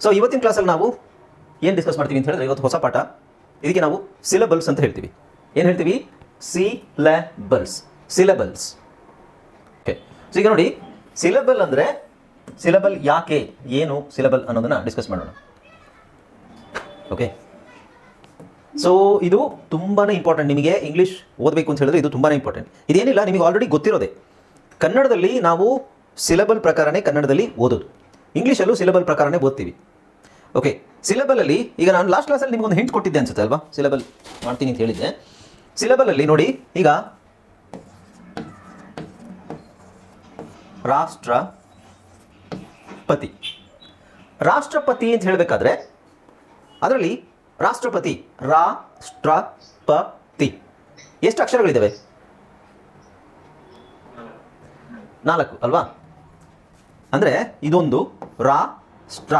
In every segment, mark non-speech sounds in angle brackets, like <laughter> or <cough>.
So ಇವತ್ತಿನ ಕ್ಲಾಸಲ್ಲಿ ನಾವು ಏನು ಡಿಸ್ಕಸ್ ಮಾಡ್ತೀವಿ ಅಂತ ಹೇಳಿದ್ರೆ ಇವತ್ತು ಹೊಸ ಪಾಠ. ಇದಕ್ಕೆ ನಾವು ಸಿಲಬಲ್ಸ್ ಅಂತ ಹೇಳ್ತೀವಿ. ಏನು ಹೇಳ್ತೀವಿ? ಸಿಲೆಬಲ್ಸ್ ಸಿಲೆಬಲ್ಸ್ ಓಕೆ ಸೊ ಈಗ ನೋಡಿ ಸಿಲೆಬಲ್ ಅಂದರೆ ಸಿಲೆಬಲ್ ಯಾಕೆ, ಏನು ಸಿಲೆಬಲ್ ಅನ್ನೋದನ್ನು ಡಿಸ್ಕಸ್ ಮಾಡೋಣ. ಓಕೆ ಸೊ ಇದು ತುಂಬಾ ಇಂಪಾರ್ಟೆಂಟ್ ನಿಮಗೆ ಇಂಗ್ಲೀಷ್ ಓದಬೇಕು ಅಂತ ಹೇಳಿದ್ರೆ ಇದು ತುಂಬಾ ಇಂಪಾರ್ಟೆಂಟ್ ಇದೇನಿಲ್ಲ, ನಿಮಗೆ ಆಲ್ರೆಡಿ ಗೊತ್ತಿರೋದೆ. ಕನ್ನಡದಲ್ಲಿ ನಾವು ಸಿಲೆಬಲ್ ಪ್ರಕಾರನೇ ಕನ್ನಡದಲ್ಲಿ ಓದೋದು. ಇಂಗ್ಲೀಷಲ್ಲೂ ಸಿಲೆಬಲ್ ಪ್ರಕಾರನೇ ಓದ್ತೀವಿ. ಓಕೆ ಸಿಲೆಬಲಲ್ಲಿ ಈಗ ನಾನು ಲಾಸ್ಟ್ ಕ್ಲಾಸಲ್ಲಿ ನಿಮ್ಗೊಂದು ಹಿಂಟ್ ಕೊಟ್ಟಿದ್ದೆ ಅನ್ಸುತ್ತೆ ಅಲ್ವಾ? ಸಿಲೆಬಲ್ ಮಾಡ್ತೀನಿ ಅಂತ ಹೇಳಿದ್ದೆ. ಸಿಲೆಬಲಲ್ಲಿ ನೋಡಿ, ಈಗ ರಾಷ್ಟ್ರಪತಿ. ರಾಷ್ಟ್ರಪತಿ ಅಂತ ಹೇಳಬೇಕಾದ್ರೆ ಅದರಲ್ಲಿ ರಾಷ್ಟ್ರಪತಿ ರಾಷ್ಟ್ರಪತಿ. ಎಷ್ಟು ಅಕ್ಷರಗಳಿದ್ದಾವೆ ನಾಲ್ಕು ಅಲ್ವಾ? ಅಂದರೆ ಇದೊಂದು ರಾಷ್ಟ್ರ.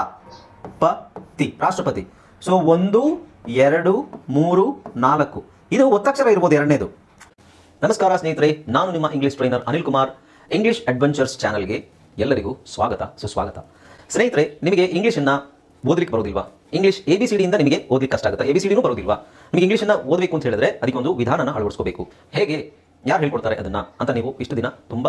ಪತಿ ರಾಷ್ಟ್ರಪತಿ. ಸೊ ಒಂದು, ಎರಡು, ಮೂರು, ನಾಲ್ಕು. ಇದು ಒತ್ತಕ್ಷರ ಇರ್ಬೋದು ಎರಡನೇದು. ನಮಸ್ಕಾರ ಸ್ನೇಹಿತರೆ, ನಾನು ನಿಮ್ಮ English trainer Anil Kumar English adventures ಚಾನಲ್ಗೆ ಎಲ್ಲರಿಗೂ ಸ್ವಾಗತ, ಸುಸ್ವಾಗತ. ಸ್ನೇಹಿತರೆ, ನಿಮಗೆ ಇಂಗ್ಲೀಷನ್ನು ಓದಲಿಕ್ಕೆ ಬರೋದಿಲ್ವಾ? ಇಂಗ್ಲೀಷ್ ಎ ಬಿ ಸಿ ಡಿಯಿಂದ ನಿಮಗೆ ಓದಲಿಕ್ಕೆ ಕಷ್ಟ ಆಗುತ್ತೆ? ಎ ಬಿ ಸಿ ಡಿನೂ ಬರೋದಿಲ್ವಾ? ನಿಮಗೆ ಇಂಗ್ಲೀಷನ್ನು ಓದಬೇಕು ಅಂತ ಹೇಳಿದ್ರೆ ಅದಕ್ಕೊಂದು ವಿಧಾನನ ಅಳವಡಿಸ್ಕೋಬೇಕು. ಹೇಗೆ, ಯಾರು ಹೇಳ್ಕೊಡ್ತಾರೆ ಅದನ್ನ ಅಂತ ನೀವು ಇಷ್ಟು ದಿನ ತುಂಬ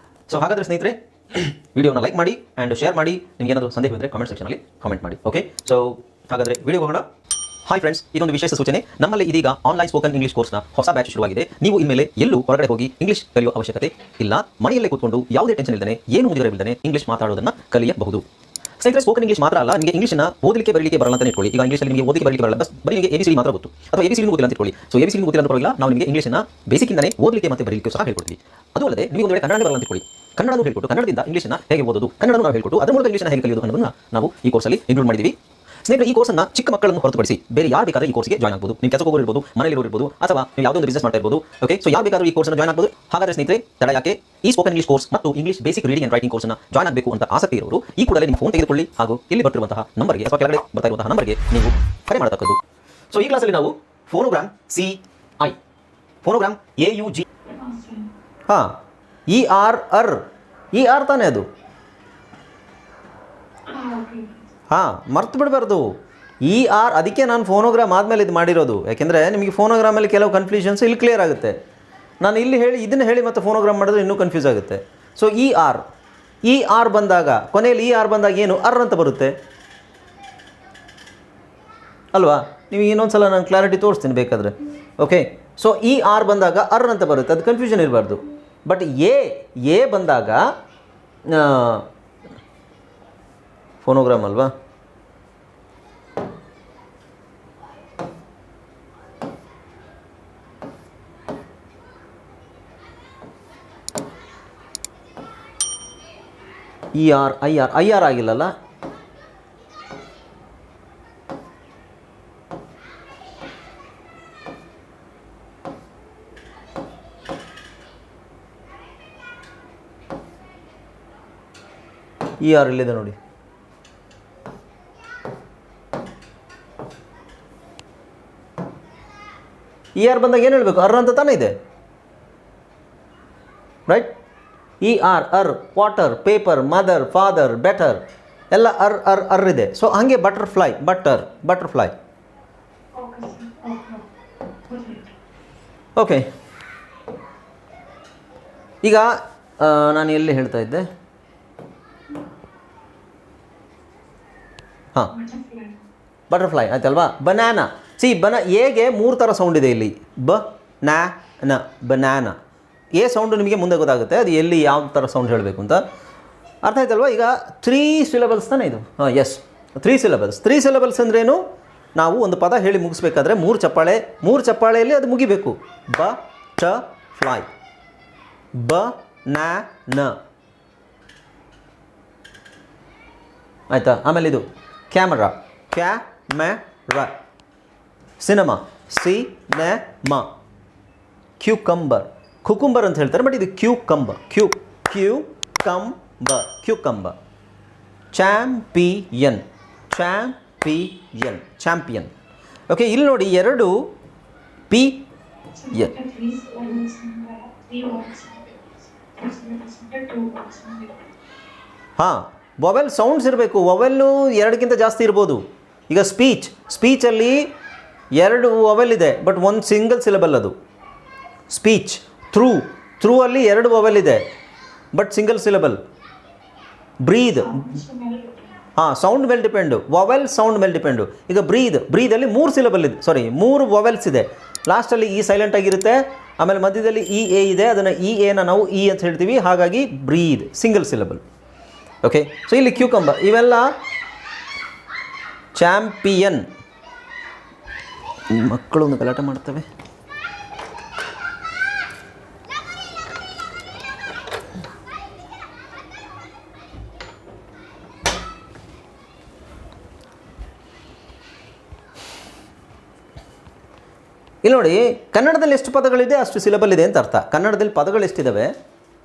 ಸೊ ಹಾಗಾದ್ರೆ ಸ್ನೇಹಿತರೆ <clears throat> ವಿಡಿಯೋನ ಲೈಕ್ ಮಾಡಿ ಆ್ಯಂಡ್ ಶೇರ್ ಮಾಡಿ. ನಿಮ್ಗೆ ಏನಾದರೂ ಸಂದೇಹ ಇದ್ದರೆ ಕಾಮೆಂಟ್ ಸೆಕ್ಷನಲ್ಲಿ ಕಾಮೆಂಟ್ ಮಾಡಿ ಓಕೆ ಸೊ ಹಾಗಾದ್ರೆ ವಿಡಿಯೋ ಹೋಗೋಣ. ಹಾಯ್ ಫ್ರೆಂಡ್ಸ್ ಇದೊಂದು ವಿಶೇಷ ಸೂಚನೆ. ನಮ್ಮಲ್ಲಿ ಇದೀಗ ಆನ್ಲೈನ್ ಸ್ಪೋಕನ್ ಇಂಗ್ಲಿಷ್ ಕೋರ್ಸ್ನ ಹೊಸ ಬ್ಯಾಚ್ ಶುರುವಾಗಿದೆ. ನೀವು ಇನ್ಮೇಲೆ ಎಲ್ಲೂ ಹೊರಗಡೆ ಹೋಗಿ ಇಂಗ್ಲಿಷ್ ಕಲಿಯುವ ಅವಶ್ಯಕತೆ ಇಲ್ಲ. ಮನೆಯಲ್ಲೇ ಕೂತ್ಕೊಂಡು ಯಾವುದೇ ಟೆನ್ಷನ್ ಇಲ್ಲದೆ ಏನು ಮುಗಿದಿರಬಿಲ್ಲದೆ ಇಂಗ್ಲಿಷ್ ಮಾತಾಡೋದನ್ನ ಕಲಿಯಬಹುದು. ಸ್ನೇಹಿತರೆ ಸ್ಪೋಕನ್ ಇಂಗ್ಲಿಷ್ ಮಾತ್ರ ಅಲ್ಲ, ನಿಮಗೆ ಇಂಗ್ಲಿಷ್ನ ಓದಲಿಕ್ಕೆ ಬರಲಿಕ್ಕೆ ಬರಲ್ಲ ಅಂತ ಇಟ್ಕೊಳ್ಳಿ ಈಗ ಇಂಗ್ಲೀಷಲ್ಲಿ ನಿಮಗೆ ಓದಲಿಕ್ಕೆ ಬರಲಿಕ್ಕೆ ಬರಲ್ಲ. ಬಸ್ ಬರೀ ನಿಮಗೆ ಎಬಿಸಿ ಮಾತ್ರ ಗೊತ್ತು. ಅಥವಾ ಎಬಿಸಿ ಗೊತ್ತಿಲ್ಲ ಅಂತ ಇಟ್ಕೊಳ್ಳಿ. ಸೊ ಎಬಿಸಿ ಗೊತ್ತಿಲ್ಲ ಅಂತ ನಾವು ನಿಮಗೆ ಇಂಗ್ಲಿಷ್ನ ಬೇಸಿಕ್ಕಿಂದನೇ ಓದಲಿಕ್ಕೆ ಮತ್ತೆ ಬರಲಿಕ್ಕೆ ಸಹ ಹೇಳ್ಕೊಡ್ತೀವಿ. ಅದು ಅಲ್ಲದೆ ನೀವು ಒಂದು ಕನ್ನಡ ಬರಲ್ಲ ಅಂತ ಇಟ್ಕೊಳ್ಳಿ. ಕನ್ನಡನೂ ಹೇಳ್ಕೊಟ್ಟು ಕನ್ನಡದಿಂದ ಇಂಗ್ಲಿಷ್ನ ಹೇಗೆ ಓದೋದು ಕನ್ನಡನೂ ನಾವು ಹೇಳ್ಕೊಟ್ಟು ಅದರ ಮೂಲಕ ಇಂಗ್ಲಿಷ್ನ ಹೇಗೆ ಕಲಿಯೋದು ಅನ್ನೋದನ್ನ ನಾವು ಈ ಕೋರ್ಸಲ್ಲಿ ಇನ್ಕ್ಲೂಡ್ ಮಾಡಿದ್ದೀವಿ ಸ್ನೇಹಿತರೆ ಈ ಕೋರ್ಸನ್ನ ಚಿಕ್ಕ ಮಕ್ಕಳನ್ನು ಹೊರತುಪಡಿಸಿ ಬೇರೆ ಯಾರು ಬೇಕಾದ್ರೆ ಈ ಕೋರ್ಸ್ಗೆ ಜಾಯ್ನ್ ಆಗಬಹುದು ನೀವು ಕೆಲಸ ಹೋಗೋರು ಮನೆಯಲ್ಲಿ ಇರ್ಬೋದು ಅಥವಾ ನೀವು ಯಾವುದೋ ಒಂದು ಬಿಸ್ನೆಸ್ ಮಾಡ್ತಾ ಇರ್ಬೋದು ಓಕೆ ಸೊ ಯಾರು ಬೇಕಾದ್ರೂ ಈ ಕೋರ್ಸ್ನ ಜಾಯ್ನ್ ಆಗಬಹುದು ಹಾಗಾದ್ರೆ ಸ್ನೇಹಿತರೆ ತಡ ಯಾಕೆ? ಈ ಸ್ಪೋಕನ್ ಇಂಗ್ಲಿಷ್ ಕೋರ್ಸ್ ಮತ್ತು English basic reading and writing ಕೋರ್ಸ್ನ ಜಾಯ್ನ್ ಆಗಬೇಕು ಅಂತ ಆಸಕ್ತಿ ಇರೋರು ಈ ಕೂಡಲೇ ನಿಮ್ಮ ಫೋನ್ ತೆಗೆದುಕೊಳ್ಳಿ. ಹಾಗೂ ಇಲ್ಲಿ ಬರ್ತಿರುವಂತಹ ನಂಬರ್ಗೆ ಅಥವಾ ಕೆಳಗಡೆ ಬರ್ತಾ ಇರುವಂತಹ ನಂಬರ್ಗೆ ನೀವು ಕರೆ ಮಾಡತಕ್ಕದ್ದು. ಸೊ ಈ ಕ್ಲಾಸಲ್ಲಿ ನಾವು phonogram C I phonogram A U G ಹಾಂ. ಇ ಆರ್ ಅರ್. ಇ ಆರ್ ತಾನೇ ಅದು? ಹಾಂ, ಮರ್ತು ಬಿಡಬಾರ್ದು. ಇ ಆರ್, ಅದಕ್ಕೆ ನಾನು ಫೋನೋಗ್ರಾಮ್ ಆದಮೇಲೆ ಇದು ಮಾಡಿರೋದು. ಯಾಕೆಂದರೆ ನಿಮಗೆ ಫೋನೋಗ್ರಾಮಲ್ಲಿ ಕೆಲವು ಕನ್ಫ್ಯೂಷನ್ಸ್ ಇಲ್ಲಿ ಕ್ಲಿಯರ್ ಆಗುತ್ತೆ. ನಾನು ಇಲ್ಲಿ ಹೇಳಿ, ಇದನ್ನು ಹೇಳಿ ಮತ್ತೆ ಫೋನೋಗ್ರಾಮ್ ಮಾಡಿದ್ರೆ ಇನ್ನೂ ಕನ್ಫ್ಯೂಸ್ ಆಗುತ್ತೆ. So E R. E R ಬಂದಾಗ, ಕೊನೆಯಲ್ಲಿ ಇ ಆರ್ ಬಂದಾಗ ಏನು? ಅರ್ ಅಂತ ಬರುತ್ತೆ. ಅಲ್ವಾ? ನೀವು ಇನ್ನೊಂದು ಸಲ ನಾನು ಕ್ಲಾರಿಟಿ ತೋರಿಸ್ತೀನಿ ಬೇಕಾದರೆ. ಓಕೆ ಸೊ ಇ ಆರ್ ಬಂದಾಗ ಅರ್ ಅಂತ ಬರುತ್ತೆ. ಅದು ಕನ್ಫ್ಯೂಷನ್ ಇರಬಾರ್ದು. ಬಟ್ ಎ ಎ ಬಂದಾಗ ಫೋನೋಗ್ರಾಮ್ ಅಲ್ವಾ? E R I R I R ಆಗಿಲ್ಲಲ್ಲ? E R ಇಲ್ಲಿದೆ ನೋಡಿ. ಇ ಆರ್ ಬಂದಾಗ ಏನು ಹೇಳಬೇಕು? ಅರ್ ಅಂತ ತಾನೇ ಇದೆ. ರೈಟ್ ಇ ಆರ್, ಅರ್, water, paper, mother, father, better, ಎಲ್ಲ ಅರ್ ಅರ್ ಅರ್ ಇದೆ. ಸೊ ಹಾಗೆ ಬಟರ್ಫ್ಲೈ, ಬಟರ್, ಬಟರ್ಫ್ಲೈ. ಓಕೆ ಈಗ ನಾನು ಎಲ್ಲಿ ಹೇಳ್ತಾ ಇದ್ದೆ? ಹಾಂ. ಬಟರ್ಫ್ಲೈ ಆಯ್ತಲ್ವಾ? ಬನಾನಾ ಸಿ ಬನ ಎಗೆ ಮೂರು ಥರ ಸೌಂಡ್ ಇದೆ ಇಲ್ಲಿ? ಬ, ನ ನ ಬನಾನ ಎ ಸೌಂಡು ನಿಮಗೆ ಮುಂದೆ ಗೊತ್ತಾಗುತ್ತೆ, ಅದು ಎಲ್ಲಿ ಯಾವ ಥರ ಸೌಂಡ್ ಹೇಳಬೇಕು ಅಂತ. ಅರ್ಥ ಆಯ್ತಲ್ವಾ? ಈಗ ತ್ರೀ ಸಿಲೆಬಲ್ಸ್ ತಾನೇ ಇದು? ಹಾಂ yes three syllables three syllables ಅಂದ್ರೇನು? ನಾವು ಒಂದು ಪದ ಹೇಳಿ ಮುಗಿಸ್ಬೇಕಾದ್ರೆ ಮೂರು ಚಪ್ಪಾಳೆ, ಮೂರು ಚಪ್ಪಾಳೆಯಲ್ಲಿ ಅದು ಮುಗಿಬೇಕು. ಬ, ಚ, ಫ್ಲೈ. ಬ, ನ ನ. ಆಯಿತಾ? ಆಮೇಲೆ ಇದು ಕ್ಯಾಮರಾ ಕ್ಯಾ ಮ್ಯಾ ರ ಸಿನಿಮಾ ಸಿ ನ ಮ ಕ್ಯೂಕಂಬರ್ ಕುಕುಂಬರ್ ಅಂತ ಹೇಳ್ತಾರೆ ಬಟ್ ಇದು Q cumber cu cucumber cucumber champion champion champion okay ಇಲ್ಲಿ ನೋಡಿ ಎರಡು ಪಿ ಎನ್. ಹಾಂ ವೊವೆಲ್ ಸೌಂಡ್ಸ್ ಇರಬೇಕು. ವೊವೆಲ್ಲು ಎರಡಕ್ಕಿಂತ ಜಾಸ್ತಿ ಇರ್ಬೋದು. ಈಗ ಸ್ಪೀಚ್ ಸ್ಪೀಚಲ್ಲಿ ಎರಡು ವೊವೆಲ್ ಇದೆ ಬಟ್ ಒಂದು ಸಿಂಗಲ್ ಸಿಲೆಬಲ್ ಅದು. ಸ್ಪೀಚ್ ಥ್ರೂ ಥ್ರೂ ಅಲ್ಲಿ ಎರಡು ವೊವೆಲ್ ಇದೆ ಬಟ್ ಸಿಂಗಲ್ ಸಿಲೆಬಲ್ ಬ್ರೀದ್ ಹಾಂ ಸೌಂಡ್ ಮೇಲೆ ಡಿಪೆಂಡು ವೊವೆಲ್ ಸೌಂಡ್ ಮೇಲೆ ಡಿಪೆಂಡು ಈಗ ಬ್ರೀದ್ ಬ್ರೀದಲ್ಲಿ ಮೂರು ಸಿಲೆಬಲ್ ಇದೆ. ಸಾರಿ ಮೂರು ವೊವೆಲ್ಸ್ ಇದೆ. ಲಾಸ್ಟಲ್ಲಿ ಈ ಸೈಲೆಂಟ್ ಆಗಿರುತ್ತೆ. ಆಮೇಲೆ ಮಧ್ಯದಲ್ಲಿ ಇ ಎ ಇದೆ. ಅದನ್ನು ಇ ಎನ ನಾವು ಇ ಅಂತ ಹೇಳ್ತೀವಿ. ಹಾಗಾಗಿ breathe single syllable okay so ಇಲ್ಲಿ ಕ್ಯೂಕಂಬ ಇವೆಲ್ಲ ಚಾಂಪಿಯನ್ ಮಕ್ಕಳು ಒಂದು ಗಲಾಟೆ ಮಾಡ್ತವೆ. ಇಲ್ಲಿ ನೋಡಿ, ಕನ್ನಡದಲ್ಲಿ ಎಷ್ಟು ಪದಗಳಿದೆ? ಅಷ್ಟು ಸಿಲಬಲ್ ಇದೆ ಅಂತ ಅರ್ಥ. ಕನ್ನಡದಲ್ಲಿ ಪದಗಳು ಎಷ್ಟಿದ್ದಾವೆ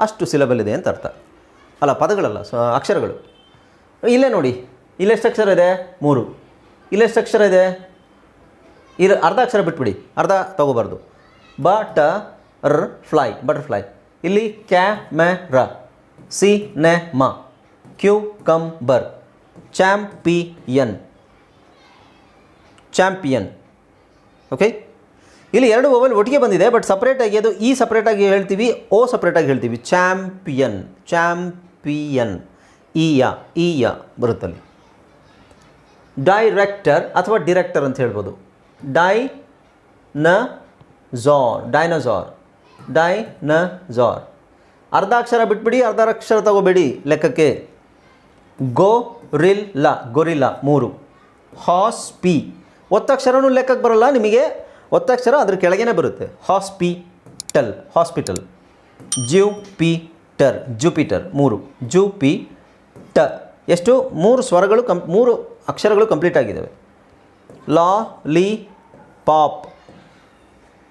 ಅಷ್ಟು ಸಿಲಬಲ್ ಇದೆ ಅಂತ ಅರ್ಥ. ಅಲ್ಲ, ಪದಗಳಲ್ಲ, ಸೊ, ಅಕ್ಷರಗಳು. ಇಲ್ಲೇ ನೋಡಿ. ಇಲ್ಲೆಷ್ಟು ಅಕ್ಷರ ಇದೆ? ಮೂರು. ಇಲ್ಲೆಷ್ಟು ಅಕ್ಷರ ಇದೆ? ಇರ, ಅರ್ಧ ಅಕ್ಷರ ಬಿಟ್ಬಿಡಿ. ಅರ್ಧ ತಗೋಬಾರ್ದು. ಬ ಟ ರ್, ಫ್ಲೈ ಬಟರ್ಫ್ಲೈ ಇಲ್ಲಿ ಕ್ಯಾ, ಮ, ರ. ಸಿ, ನೆ, ಮ. Cucumber. Champion. Champion. Okay? ಇಲ್ಲಿ ಎರಡು ಓವಲ್ ಒಟ್ಟಿಗೆ ಬಂದಿದೆ, ಬಟ್ ಸಪ್ರೇಟಾಗಿ ಅದು ಈ ಸಪ್ರೇಟಾಗಿ ಹೇಳ್ತೀವಿ, ಓ ಸಪ್ರೇಟಾಗಿ ಹೇಳ್ತೀವಿ. ಚಾಂಪಿಯನ್. ಚಾಂಪಿಯನ್ ಇ ಯ ಬರುತ್ತಲ್ಲಿ. ಡೈರೆಕ್ಟರ್ ಅಥವಾ ಡಿರೆಕ್ಟರ್ ಅಂತ ಹೇಳ್ಬೋದು. ಡೈ ನ ಝಾರ್ ಡೈನೋಝಾರ್ ಡೈ ನ ಝಾರ್. ಅರ್ಧ ಅಕ್ಷರ ಬಿಟ್ಬಿಡಿ ಅರ್ಧ ಅಕ್ಷರ ತಗೋಬೇಡಿ ಲೆಕ್ಕಕ್ಕೆ. ಗೋ ರಿಲ್ ಲ ಗೊರಿಲ್ಲ ಮೂರು. ಹಾಸ್ಪಿ. ಒತ್ತಕ್ಷರನೂ ಲೆಕ್ಕಕ್ಕೆ ಬರಲ್ಲ ನಿಮಗೆ. ಒತ್ತಕ್ಷರ ಅದ್ರ ಕೆಳಗೇನೆ ಬರುತ್ತೆ. Hospital hospital. ಜ್ಯೂ ಪಿ ಟರ್ ಜುಪಿಟರ್ ಮೂರು. ಜು ಪಿ ಟ ಎಷ್ಟು ಮೂರು ಸ್ವರಗಳು ಕಂ ಮೂರು ಅಕ್ಷರಗಳು ಕಂಪ್ಲೀಟ್ ಆಗಿದ್ದಾವೆ ಲಾ, ಲಿ, ಪಾಪ್.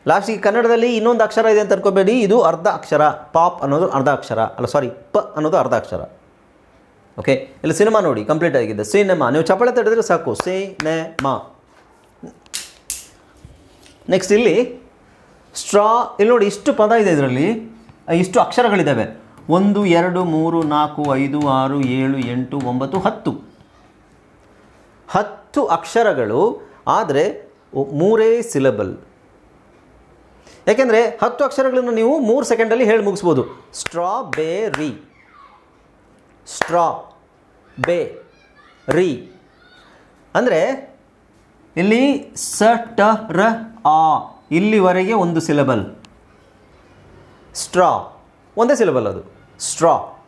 ಲಾಸ್ಟಿಗೆ ಕನ್ನಡದಲ್ಲಿ ಇನ್ನೊಂದು ಅಕ್ಷರ ಇದೆ ಅಂತ ಅನ್ಕೋಬೇಡಿ. ಇದು ಅರ್ಧ ಅಕ್ಷರ. ಪಾಪ್ ಅನ್ನೋದು ಅರ್ಧ ಅಕ್ಷರ. ಅಲ್ಲ ಸಾರಿ ಪ ಅನ್ನೋದು ಅರ್ಧ ಅಕ್ಷರ. ಓಕೆ ಇಲ್ಲಿ ಸಿನಿಮಾ ನೋಡಿ ಕಂಪ್ಲೀಟ್ ಆಗಿದೆ. ಸಿನಿಮಾ ನೀವು ಚಪ್ಪಳೆ ತಡೆದ್ರೆ ಸಾಕು. ಸಿನೆಮಾ ನೆಕ್ಸ್ಟ್ ಇಲ್ಲಿ ಸ್ಟ್ರಾ ಇಲ್ಲಿ ನೋಡಿ, ಇಷ್ಟು ಪದ ಇದೆ ಇದರಲ್ಲಿ. ಇಷ್ಟು ಅಕ್ಷರಗಳಿದ್ದಾವೆ ಒಂದು, ಎರಡು, ಮೂರು, ನಾಲ್ಕು, ಐದು, ಆರು, ಏಳು, ಎಂಟು, ಒಂಬತ್ತು, ಹತ್ತು. ಹತ್ತು ಅಕ್ಷರಗಳು, ಆದರೆ ಮೂರೇ ಸಿಲಬಲ್. ಯಾಕೆಂದರೆ ಹತ್ತು ಅಕ್ಷರಗಳನ್ನು ನೀವು ಮೂರು ಸೆಕೆಂಡಲ್ಲಿ ಹೇಳಿ ಮುಗಿಸ್ಬೋದು. ಸ್ಟ್ರಾ ಬೇ ಸ್ಟ್ರಾಬೆರಿ. ಸ್ಟ್ರಾ ಬೇ ರಿ ಅಂದರೆ ಇಲ್ಲಿ ಸ, ಟ, ರ, ಆ ಇಲ್ಲಿವರೆಗೆ ಒಂದು ಸಿಲೆಬಲ್. ಸ್ಟ್ರಾ, ಒಂದೇ ಸಿಲೆಬಲ್ ಅದು. ಸ್ಟ್ರಾ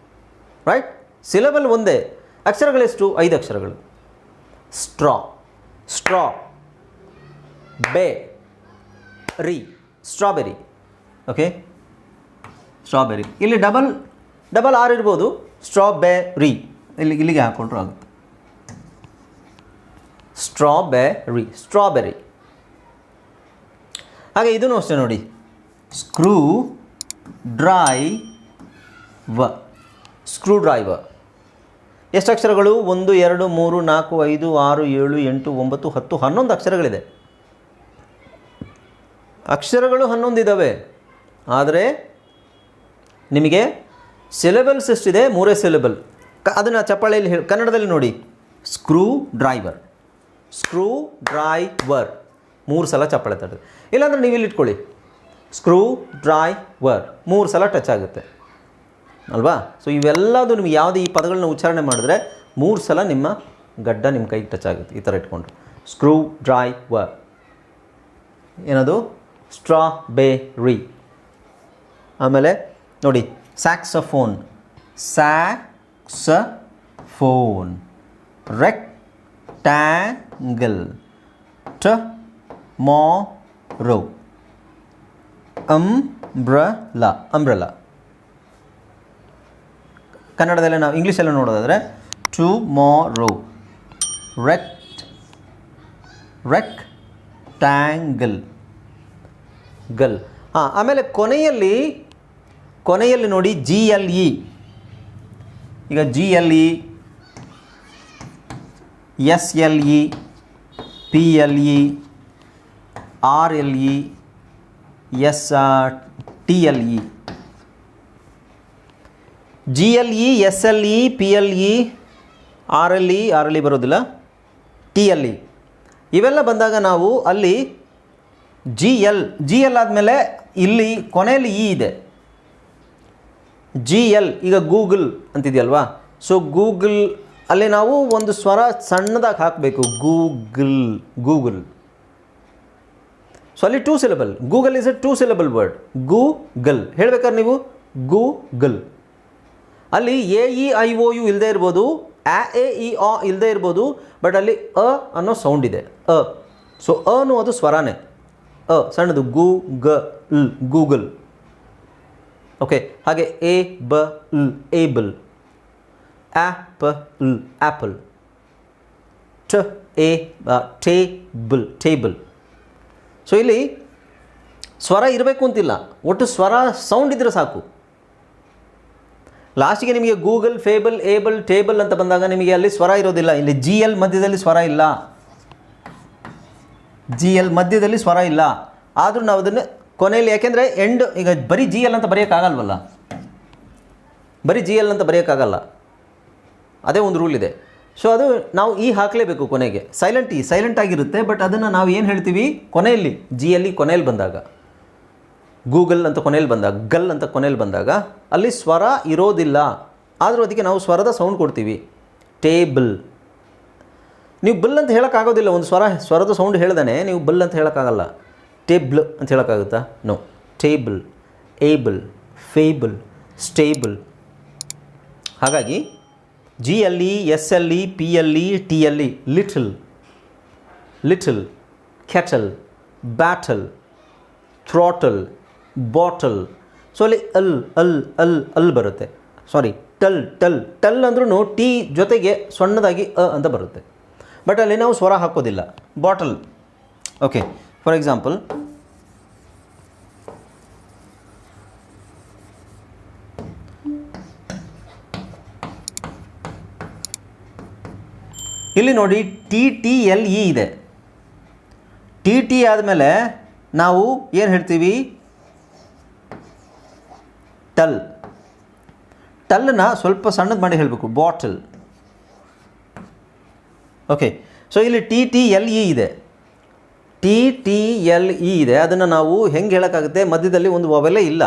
ರೈಟ್ ಸಿಲೆಬಲ್ ಒಂದೇ ಅಕ್ಷರಗಳೆಷ್ಟು ಐದು ಅಕ್ಷರಗಳು. Straw strawberry, strawberry okay strawberry. ಇಲ್ಲಿ ಡಬಲ್ ಡಬಲ್ ಆರ್ ಇರ್ಬೋದು. ಸ್ಟ್ರಾಬೆರಿ ಇಲ್ಲಿ, ಇಲ್ಲಿಗೆ ಹಾಕ್ಕೊಂಡ್ರು ಆಗುತ್ತೆ. Strawberry strawberry. ಹಾಗೆ ಇದನ್ನು ಅಷ್ಟೇ ನೋಡಿ. Screw, driver. ಸ್ಕ್ರೂ ಡ್ರೈವರ್ ಎಷ್ಟು ಅಕ್ಷರಗಳು? ಒಂದು, ಎರಡು, ಮೂರು, ನಾಲ್ಕು, ಐದು, ಆರು, ಏಳು, ಎಂಟು, ಒಂಬತ್ತು, ಹತ್ತು, ಹನ್ನೊಂದು ಅಕ್ಷರಗಳಿದೆ. ಅಕ್ಷರಗಳು ಹನ್ನೊಂದು ಇದ್ದಾವೆ ಆದರೆ ನಿಮಗೆ ಸಿಲೆಬಲ್ಸ್ ಎಷ್ಟಿದೆ ಮೂರೇ ಸಿಲೆಬಲ್. ಕ, ಅದನ್ನು ಚಪ್ಪಾಳೆಯಲ್ಲಿ ಹೇಳಿ, ಕನ್ನಡದಲ್ಲಿ ನೋಡಿ. ಸ್ಕ್ರೂ ಡ್ರೈವರ್ ಸ್ಕ್ರೂ ಡ್ರೈವರ್ ಮೂರು ಸಲ ಚಪ್ಪಾಳೆ ತಡೆದು ಇಲ್ಲಾಂದರೆ ನೀವು ಇಲ್ಲಿ ಇಟ್ಕೊಳ್ಳಿ. ಸ್ಕ್ರೂ ಡ್ರೈವರ್ ಮೂರು ಸಲ ಟಚ್ ಆಗುತ್ತೆ. ಅಲ್ವಾ? ಸೊ ಇವೆಲ್ಲದು ನಿಮ್ಗೆ ಯಾವುದೇ ಈ ಪದಗಳನ್ನ ಉಚ್ಚಾರಣೆ ಮಾಡಿದ್ರೆ ಮೂರು ಸಲ ನಿಮ್ಮ ಗಡ್ಡ ನಿಮ್ಮ ಕೈಗೆ ಟಚ್ ಆಗುತ್ತೆ. ಈ ಥರ ಇಟ್ಕೊಂಡು ಸ್ಕ್ರೂ ಡ್ರೈ ವ ಏನದು? ಸ್ಟ್ರಾಬೆರಿ ಆಮೇಲೆ ನೋಡಿ ಸ್ಯಾಕ್ಸಫೋನ್ ಸ್ಯಾಕ್ಸ ಫೋನ್ ರೆಕ್ ಟ್ಯಾಂಗಲ್ ಟ ಮೋ ಅಂಬ್ರಲ ಅಂಬ್ರಲ ಕನ್ನಡದಲ್ಲೇ ನಾವು ಇಂಗ್ಲೀಷಲ್ಲಿ ನೋಡೋದಾದರೆ ಟು ಮೋರೋ ರೆಕ್ಟ್ ರೆಕ್ ಟ್ಯಾಂಗಲ್ ಗಲ್ ಹಾಂ ಆಮೇಲೆ ಕೊನೆಯಲ್ಲಿ ಕೊನೆಯಲ್ಲಿ ನೋಡಿ ಜಿ ಎಲ್ ಇ ಈಗ G L E S L E P L E R L E S T L E G L E S L E P L E R L E R L E ಬರೋದಿಲ್ಲ T L E ಇವೆಲ್ಲ ಬಂದಾಗ ನಾವು ಅಲ್ಲಿ G L G L ಆದಮೇಲೆ ಇಲ್ಲಿ ಕೊನೆಯಲ್ಲಿ E ಇದೆ. G L ಈಗ ಗೂಗಲ್ ಅಂತಿದೆಯಲ್ವಾ? ಸೊ ಗೂಗಲ್ ಅಲ್ಲಿ ನಾವು ಒಂದು ಸ್ವರ ಸಣ್ಣದಾಗಿ ಹಾಕಬೇಕು. ಗೂಗಲ್ ಗೂಗಲ್ ಸೊ ಅಲ್ಲಿ two syllable Google is a two syllable word Google ಹೇಳ್ಬೇಕಾದ್ರೆ ನೀವು? ಗೂಗಲ್ ಅಲ್ಲಿ A E I O U ಇಲ್ಲದೆ ಇರ್ಬೋದು ಆ ಎ ಇ ಆ ಇಲ್ಲದೆ ಇರ್ಬೋದು ಬಟ್ ಅಲ್ಲಿ ಅ ಅನ್ನೋ ಸೌಂಡ್ ಇದೆ. ಅ. ಸೊ ಅನು ಅದು ಸ್ವರನೇ. ಅ, ಸಣ್ಣದು ಗೂ, ಗ, ಲ್, ಗೂಗಲ್. ಓಕೆ ಹಾಗೆ able, able. Apple apple ಟ ಎ ಟೇಬಲ್ ಟೇಬಲ್. ಸೊ ಇಲ್ಲಿ ಸ್ವರ ಇರಬೇಕು ಅಂತಿಲ್ಲ. ಒಟ್ಟು ಸ್ವರ ಸೌಂಡ್ ಇದ್ದರೆ ಸಾಕು. ಲಾಸ್ಟಿಗೆ ನಿಮಗೆ ಗೂಗಲ್ ಫೇಬಲ್ ಏಬಲ್ ಟೇಬಲ್ ಅಂತ ಬಂದಾಗ ನಿಮಗೆ ಅಲ್ಲಿ ಸ್ವರ ಇರೋದಿಲ್ಲ. ಇಲ್ಲಿ ಜಿ ಎಲ್ ಮಧ್ಯದಲ್ಲಿ ಸ್ವರ ಇಲ್ಲ. ಜಿ ಎಲ್ ಮಧ್ಯದಲ್ಲಿ ಸ್ವರ ಇಲ್ಲ. ಆದರೂ ನಾವು ಅದನ್ನು ಕೊನೆಯಲ್ಲಿ ಯಾಕೆಂದರೆ ಎಂಡ್ ಈಗ ಬರೀ ಜಿ ಎಲ್ ಅಂತ ಬರೆಯೋಕ್ಕಾಗಲ್ವಲ್ಲ? ಬರೀ ಜಿ ಎಲ್ ಅಂತ ಬರೆಯೋಕ್ಕಾಗಲ್ಲ. ಅದೇ ಒಂದು ರೂಲ್ ಇದೆ. ಸೊ ಅದು ನಾವು ಈ ಹಾಕಲೇಬೇಕು ಕೊನೆಗೆ. ಸೈಲೆಂಟ್ ಈ ಸೈಲೆಂಟ್ ಆಗಿರುತ್ತೆ ಬಟ್ ಅದನ್ನು ನಾವು ಏನು ಹೇಳ್ತೀವಿ? ಕೊನೆಯಲ್ಲಿ ಜಿ ಎಲ್ಲಿ ಕೊನೆಯಲ್ಲಿ ಬಂದಾಗ. ಗೂಗಲ್ ಅಂತ ಕೊನೆಯಲ್ಲಿ ಬಂದಾಗ, ಗಲ್ ಅಂತ ಕೊನೆಯಲ್ಲಿ ಬಂದಾಗ, ಅಲ್ಲಿ ಸ್ವರ ಇರೋದಿಲ್ಲ. ಆದರೂ ಅದಕ್ಕೆ ನಾವು ಸ್ವರದ ಸೌಂಡ್ ಕೊಡ್ತೀವಿ. ಟೇಬಲ್. ನೀವು ಬಲ್ ಅಂತ ಹೇಳೋಕ್ಕಾಗೋದಿಲ್ಲ, ಒಂದು ಸ್ವರ, ಸ್ವರದ ಸೌಂಡ್ ಹೇಳ್ದಾನೆ, ನೀವು ಬಲ್ ಅಂತ ಹೇಳೋಕ್ಕಾಗಲ್ಲ. ಟೇಬ್ಲ್ ಅಂತ ಹೇಳೋಕ್ಕಾಗುತ್ತಾ? No table, able, fable, stable. ಹಾಗಾಗಿ, ಜಿ ಅಲ್ಲಿ, ಎಸ್ ಎಲ್ಲಿ ಪಿ ಎಲ್ಲಿ ಟಿ ಅಲ್ಲಿ, little little, cattle, battle, throttle. Bottle. So ಅಲ್ಲಿ ಅಲ್ ಅಲ್ ಅಲ್ ಅಲ್ ಬರುತ್ತೆ. ಸಾರಿ ಟಲ್ ಟಲ್ ಟಲ್ ಅಂದ್ರೂ ಟಿ ಜೊತೆಗೆ ಸಣ್ಣದಾಗಿ ಅ ಅಂತ ಬರುತ್ತೆ. ಬಟ್ ಅಲ್ಲಿ ನಾವು ಸ್ವರ ಹಾಕೋದಿಲ್ಲ. ಬಾಟಲ್. ಓಕೆ ಫಾರ್ ಎಕ್ಸಾಂಪಲ್ ಇಲ್ಲಿ ನೋಡಿ ಟಿ ಟಿ, ಎಲ್, ಇ ಇದೆ. ಟಿ ಟಿ ಆದಮೇಲೆ ನಾವು ಏನು ಹೇಳ್ತೀವಿ? ಟಲ್ ಟಲ್ನ ಸ್ವಲ್ಪ ಸಣ್ಣದು ಮಾಡಿ ಹೇಳಬೇಕು ಬಾಟಲ್ ಓಕೆ ಸೊ ಇಲ್ಲಿ ಟಿ ಟಿ ಎಲ್ ಇ ಇದೆ. ಟಿ ಟಿ ಎಲ್ ಇ ಇದೆ. ಅದನ್ನು ನಾವು ಹೆಂಗೆ ಹೇಳೋಕ್ಕಾಗುತ್ತೆ? ಮಧ್ಯದಲ್ಲಿ ಒಂದು ವವೆಲೇ ಇಲ್ಲ.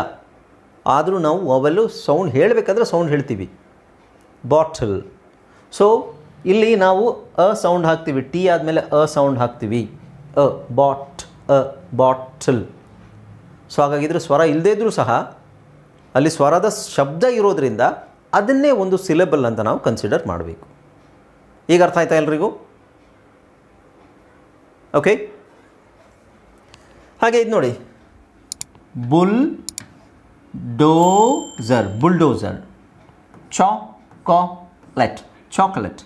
ಆದರೂ ನಾವು ವವೆಲು ಸೌಂಡ್ ಹೇಳಬೇಕಾದ್ರೆ ಸೌಂಡ್ ಹೇಳ್ತೀವಿ. ಬಾಟಲ್ ಸೊ ಇಲ್ಲಿ ನಾವು ಅ ಸೌಂಡ್ ಹಾಕ್ತೀವಿ. ಟಿ ಆದಮೇಲೆ ಅ ಸೌಂಡ್ ಹಾಕ್ತೀವಿ. ಅ ಬಾಟ್ ಅ ಬಾಟಲ್ ಸೊ ಹಾಗಾಗಿದ್ರೆ ಸ್ವರ ಇಲ್ಲದೇ ಇದ್ದರೂ ಸಹ ಅಲ್ಲಿ ಸ್ವರದ ಶಬ್ದ ಇರೋದರಿಂದ ಅದನ್ನೇ ಒಂದು ಸಿಲೆಬಲ್ ಅಂತ ನಾವು ಕನ್ಸಿಡರ್ ಮಾಡಬೇಕು. ಈಗ ಅರ್ಥ ಆಯ್ತಾ ಎಲ್ರಿಗೂ? ಓಕೆ ಹಾಗೆ ಇದು ನೋಡಿ. Bulldozer bulldozer chocolate chocolate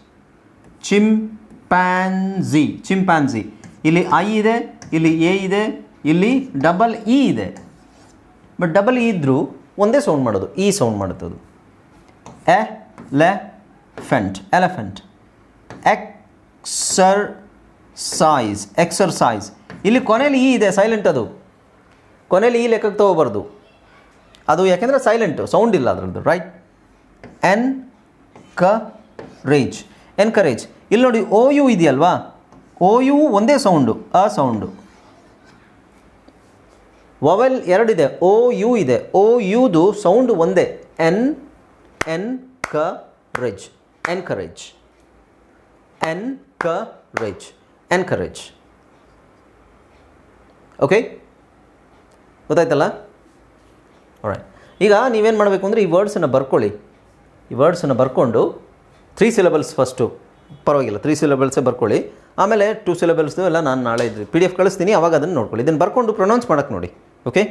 chimpanzee chimpanzee ಇಲ್ಲಿ ಐ ಇದೆ, ಇಲ್ಲಿ ಎ ಇದೆ, ಇಲ್ಲಿ ಡಬಲ್ ಇ ಇದೆ. ಬಟ್ ಡಬಲ್ ಇ ಇದ್ದರೂ ಒಂದೇ ಸೌಂಡ್ ಮಾಡೋದು, ಈ sound ಮಾಡುತ್ತದು. Elephant, elephant. ಎಕ್ಸರ್ size exercise ಇಲ್ಲಿ ಕೊನೆಯಲ್ಲಿ ಈ ಇದೆ ಸೈಲೆಂಟ್ ಅದು. ಕೊನೆಯಲ್ಲಿ ಈ ಲೆಕ್ಕಕ್ಕೆ ತಗೋಬಾರ್ದು. ಅದು ಯಾಕೆಂದರೆ ಸೈಲೆಂಟು ಸೌಂಡ್ ಇಲ್ಲ ಅದರದ್ದು ರೈಟ್ ಎನ್ ಕ ರೇಜ್ ಎನ್ಕರೇಜ್. ಇಲ್ಲಿ ನೋಡಿ, ಓ ಯು ಇದೆಯಲ್ವಾ? ಓ ಯು ಒಂದೇ ಸೌಂಡು ಅ ಸೌಂಡು ವವೆಲ್ ಎರಡಿದೆ, ಓ ಯು ಇದೆ. ಓ ಯುದು ಸೌಂಡ್ ಒಂದೇ. N encourage. ಎನ್ಕರೇಜ್ ಎನ್ ಕ ರೆಜ್. ಎನ್ಕರೇಜ್ ಓಕೆ ಗೊತ್ತಾಯ್ತಲ್ಲ? ಈಗ ನೀವೇನು ಮಾಡಬೇಕು ಅಂದರೆ ಈ ವರ್ಡ್ಸನ್ನು ಬರ್ಕೊಳ್ಳಿ. ಈ ವರ್ಡ್ಸನ್ನು ಬರ್ಕೊಂಡು ತ್ರೀ ಸಿಲೆಬಲ್ಸ್ ಫಸ್ಟು ಪರವಾಗಿಲ್ಲ ತ್ರೀ ಸಿಲೆಬಲ್ಸೇ ಬರ್ಕೊಳ್ಳಿ. ಆಮೇಲೆ ಟೂ ಸಿಲೆಬಲ್ಸ್ದು ಎಲ್ಲ ನಾನು ನಾಳೆ ಪಿ ಡಿ ಎಫ್ ಕಳಿಸ್ತೀನಿ, ಅವಾಗ ಅದನ್ನು ನೋಡ್ಕೊಳ್ಳಿ. ಇದನ್ನು ಬರ್ಕೊಂಡು ಪ್ರೊನೌನ್ಸ್ ಮಾಡೋಕ್ಕೆ ನೋಡಿ. ಓಕೆ